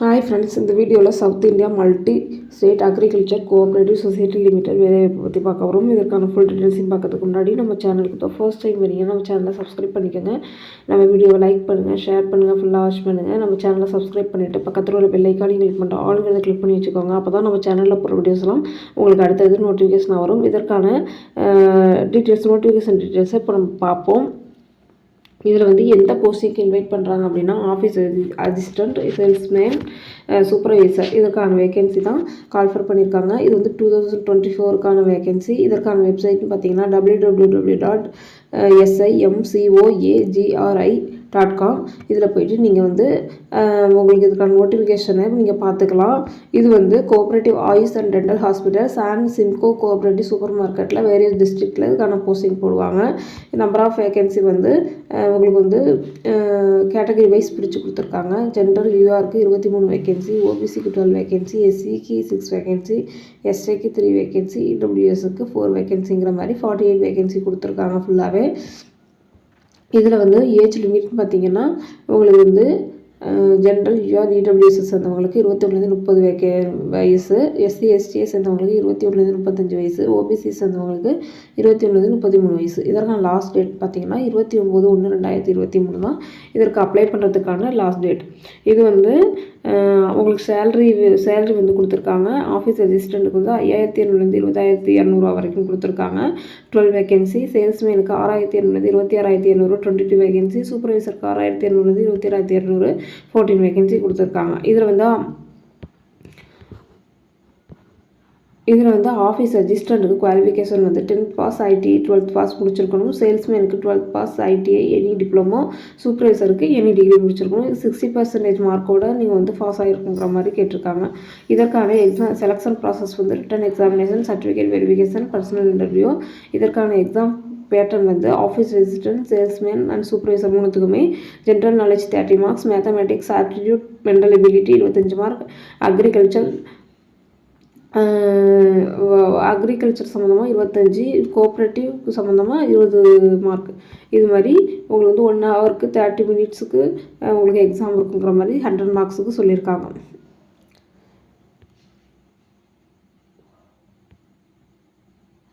Hi friends இந்த வீடியோவில் south India multi state agriculture cooperative society limited வேலைவாய்ப்பு பற்றி பார்க்க வரோம் இதற்கான ஃபுல் டீட்டெயில்ஸையும் பார்க்கறதுக்கு முன்னாடி நம்ம சேனலுக்கு தான் ஃபர்ஸ்ட் டைம் வரீங்க நம்ம சேனலை சப்ஸ்கிரைப் பண்ணிக்கோங்க. நம்ம வீடியோவை லைக் பண்ணுங்கள் ஷேர் பண்ணுங்கள் ஃபுல்லாக வாட்ச் பண்ணுங்கள் நம்ம சேனலை சப்ஸ்கிரைப் பண்ணிவிட்டு பக்கத்தில் உள்ள பெல்லைக்கானி கிளிக் பண்ணுற ஆளுங்களை கிளிக் பண்ணி வச்சுக்கோங்க. அப்போ தான் நம்ம சேனலில் போகிற வீடியோஸ்லாம் உங்களுக்கு அடுத்தது நோட்டிஃபிகேஷன் வரும். இதற்கான டீட்டெயில்ஸ் நோட்டிஃபிகேஷன் டீட்டெயில்ஸை இப்போ நம்ம பார்ப்போம். இதில் வந்து எந்த போஸ்டிங்க்கு இன்வைட் பண்ணுறாங்க அப்படின்னா ஆஃபீஸ் அசிஸ்டண்ட் சேல்ஸ்மேன் சூப்பர்வைசர் இதற்கான வேகன்சி தான் கால்ஃபர் பண்ணியிருக்காங்க. இது வந்து டூ தௌசண்ட் டுவெண்ட்டி ஃபோருக்கான வேகன்சி இதற்கான வெப்சைட்னு பார்த்தீங்கன்னா W W W dot SIMCOAGRI dot com இதில் போயிட்டு நீங்கள் வந்து உங்களுக்கு இதுக்கான நோட்டிஃபிகேஷனை நீங்கள் பார்த்துக்கலாம் இது வந்து cooperative AYUSH and dental hospitals and SIMCO cooperative super மார்க்கெட்டில் வேரியஸ் டிஸ்ட்ரிக்டில் இதுக்கான போஸ்டிங் போடுவாங்க. நம்பர் ஆஃப் வேகன்சி வந்து உங்களுக்கு வந்து கேட்டகரி வைஸ் பிரித்து கொடுத்துருக்காங்க. ஜென்ரல் யூஆருக்கு இருபத்தி மூணு வேகன்சி ஓபிசிக்கு டுவெல் வேகன்சி எஸ்சிக்கு சிக்ஸ் வேகன்சி எஸ்ஏக்கு த்ரீ வேகன்சி இடபிள்யூஎஸ்க்கு ஃபோர் வேகன்சிங்கிற மாதிரி ஃபார்ட்டி எயிட் வேகன்சி கொடுத்துருக்காங்க ஃபுல்லாகவே இதில் வந்து ஏஜ் லிமிட்னு பார்த்தீங்கன்னா உங்களுக்கு வந்து ஜென்ரல் யூஆர் இடபிள்யூஎஸ்எஸ் சேர்ந்தவங்களுக்கு இருபத்தி ஒன்றுலேருந்து முப்பது வேக்கே வயசு எஸ்சி எஸ்டிஏ சேர்ந்தவங்களுக்கு இருபத்தி ஒன்றுலேருந்து முப்பத்தஞ்சு வயசு ஓபிசி சேர்ந்தவங்களுக்கு இருபத்தி ஒன்றுலேருந்து முப்பத்தி மூணு வயசு. இதற்கான லாஸ்ட் டேட் பார்த்தீங்கன்னா இருபத்தி ஒம்பது ஒன்று ரெண்டாயிரத்தி இருபத்தி மூணு தான் இதற்கு அப்ளை பண்ணுறதுக்கான லாஸ்ட் டேட் இது வந்து உங்களுக்கு சேல்ரி சேல்ரி வந்து கொடுத்துருக்காங்க. ஆஃபீஸ் அசிஸ்டண்ட்டுக்கு வந்து ஐயாயிரத்தி இரநூறுலேருந்து இருபதாயிரத்தி இரநூறுவா வரைக்கும் கொடுத்துருக்காங்க. டுவெல் வேகன்சி சேல்ஸ்மேனுக்கு ஆறாயிரத்தி இரநூறுலேருந்து இருபத்தி ஆறாயிரத்தி இரநூறு டுவெண்ட்டி டூ வேகன்சி சூப்பர்வைசருக்கு ஆறாயிரத்தி இரநூறுலேருந்து இருபத்தி ஆறாயிரத்தி இரநூறு ஃபோர்டீன் வேகன்சி கொடுத்துருக்காங்க. இதில் வந்து இதில் வந்து ஆஃபீஸ் அசிஸ்டண்ட்டுக்கு குவாலிஃபிகேஷன் வந்து tenth pass ID twelfth pass முடிச்சிருக்கணும். சேல்ஸ்மேனுக்கு twelfth pass ITI any diploma சூப்பர்வைசருக்கு any degree முடிச்சிருக்கணும். சிக்ஸ்டி பர்சன்டேஜ் மார்க்கோட நீங்கள் வந்து பாஸ் ஆகிருக்குங்கிற மாதிரி கேட்டிருக்காங்க. இதற்கான எக்ஸாம் செலெக்ஷன் ப்ராசஸ் வந்து written examination certificate verification personal interview இதற்கான எக்ஸாம் பேட்டர்ன் வந்து office assistant salesman and supervisor மூணுத்துக்குமே general knowledge thirty marks mathematics aptitude mental ability இருபத்தஞ்சு மார்க் அக்ரிகல்ச்சர் அக்ரிகல்ச்சர் சம்மந்தமாக இருபத்தஞ்சி கோஆப்ரேட்டிவ் சம்மந்தமாக இருபது மார்க் இது மாதிரி உங்களுக்கு வந்து ஒன் ஹவருக்கு தேர்ட்டி மினிட்ஸுக்கு உங்களுக்கு எக்ஸாம் இருக்குங்கிற மாதிரி ஹண்ட்ரட் மார்க்ஸுக்கு சொல்லியிருக்காங்க.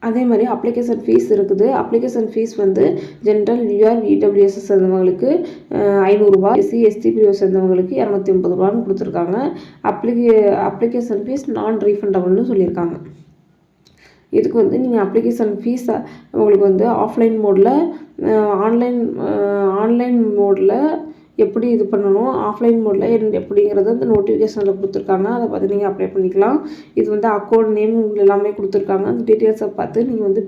அதே மாதிரி அப்ளிகேஷன் ஃபீஸ் இருக்குது. அப்ளிகேஷன் ஃபீஸ் வந்து ஜென்ரல் யூஆர் இடபிள்யூஎஸ் சேர்ந்தவங்களுக்கு ஐநூறுரூபா எஸ்சி எஸ்டி சேர்ந்தவங்களுக்கு இரநூத்தி ஐம்பது ரூபான்னு கொடுத்துருக்காங்க. அப்ளிகே அப்ளிகேஷன் ஃபீஸ் நான் ரீஃபண்டபுள்னு சொல்லியிருக்காங்க. இதுக்கு வந்து நீங்கள் அப்ளிகேஷன் ஃபீஸை உங்களுக்கு வந்து ஆஃப்லைன் மோடில் ஆன்லைன் ஆன்லைன் மோடில் எப்படி இது பண்ணணும் ஆஃப்லைன் மோடில் எப்படிங்கிறது அந்த நோட்டிஃபிகேஷனில் கொடுத்துருக்காங்க. அதை பார்த்து நீங்கள் அப்ளை பண்ணிக்கலாம். இது வந்து அக்கௌண்ட் நேம் எல்லாமே கொடுத்துருக்காங்க. அந்த டீட்டெயில்ஸை பார்த்து நீங்கள் வந்து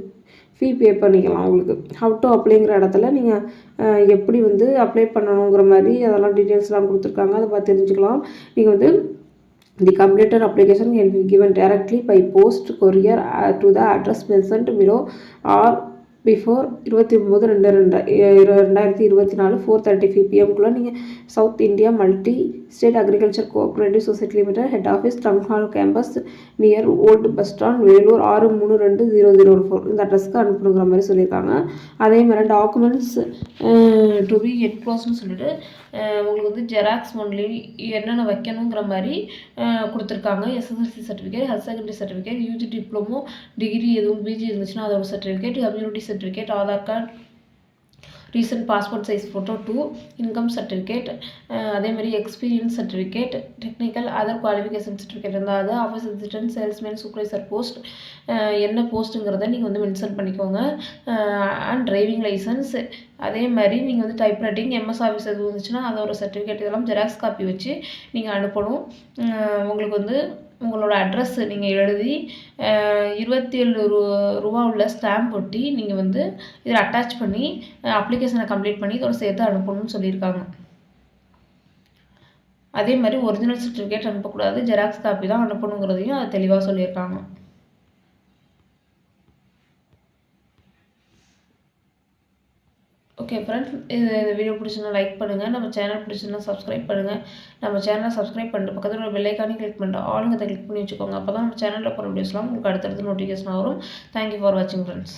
ஃபீ பே பண்ணிக்கலாம் உங்களுக்கு. ஹவு டு அப்ளைங்கிற இடத்துல நீங்கள் எப்படி வந்து அப்ளை பண்ணணுங்கிற மாதிரி அதெல்லாம் டீட்டெயில்ஸ்லாம் கொடுத்துருக்காங்க. அதை பார்த்து தெரிஞ்சுக்கலாம். நீங்கள் வந்து the computer application can be given directly by post courier to the address mentioned below or before இருபத்தி ஒம்பது ரெண்டு ரெண்டு ரெண்டாயிரத்தி இருபத்தி நாலு ஃபோர் தேர்ட்டி ஃபைவ் பிஎம்குள்ளே நீங்கள் south India multi state agriculture cooperative society limited head office town hall campus near old bus stand Vellore ஆறு மூணு ரெண்டு ஜீரோ ஜீரோ ஃபோர் இந்த அட்ரஸ்க்கு அனுப்பணுங்கிற மாதிரி சொல்லியிருக்காங்க. அதே மாதிரி டாக்குமெண்ட்ஸ் டு பி என்க்ளோஸ்னு சொல்லிட்டு உங்களுக்கு வந்து ஜெராக்ஸ் ஒன்லி என்னென்ன வைக்கணுங்கிற மாதிரி கொடுத்துருக்காங்க. SSLC certificate higher secondary certificate UG diploma degree எதுவும் பிஜி இருந்துச்சுன்னா அதோட certificate community certificate Aadhaar card recent passport size photo two income certificate அதேமாதிரி experience certificate technical other qualification certificate இருந்தால் அது office assistant salesman supervisor post என்ன போஸ்ட்டுங்கிறத நீங்கள் வந்து மென்ஷன் பண்ணிக்கோங்க. அண்ட் டிரைவிங் லைசன்ஸ் அதே மாதிரி நீங்கள் வந்து டைப் ரைட்டிங் எம்எஸ் ஆஃபீஸ் எதுவும் இருந்துச்சுன்னா அதோட சர்டிஃபிகேட் இதெல்லாம் ஜெராக்ஸ் காப்பி வச்சு நீங்கள் அனுப்பணும். உங்களுக்கு வந்து உங்களோட அட்ரஸ் நீங்கள் எழுதி இருபத்தி ஏழு ரூ ரூபா உள்ள ஸ்டாம்ப் ஒட்டி நீங்கள் வந்து இதில் அட்டாச் பண்ணி அப்ளிகேஷனை கம்ப்ளீட் பண்ணி இதோட சேர்த்து அனுப்பணும்னு சொல்லியிருக்காங்க. அதே மாதிரி ஒரிஜினல் சர்டிஃபிகேட் அனுப்பக்கூடாது ஜெராக்ஸ் காப்பி தான் அனுப்பணுங்கிறதையும் அது தெளிவாக சொல்லியிருக்காங்க. ஓகே ஃப்ரெண்ட்ஸ் இது இந்த வீடியோ பிடிச்சிருந்தா லைக் பண்ணுங்கள் நம்ம சேனல் பிடிச்சிருந்தா சப்ஸ்கிரைப் பண்ணுங்கள் நம்ம சேனலை சப்ஸ்கிரைப் பண்ணிட்டு பக்கத்தில் ஒரு பெல்லைக்கானே கிளிக் பண்ணிட்டு ஆளுங்க கிளிக் பண்ணி வச்சுக்கோங்க. அப்போ தான் நம்ம சேனலில் போகிற வீடியோஸ்லாம் உங்களுக்கு அடுத்தடுத்து நோட்டிஃபிகேஷன் வரும். தேங்க்யூ ஃபார் வாட்சிங் ஃப்ரெண்ட்ஸ்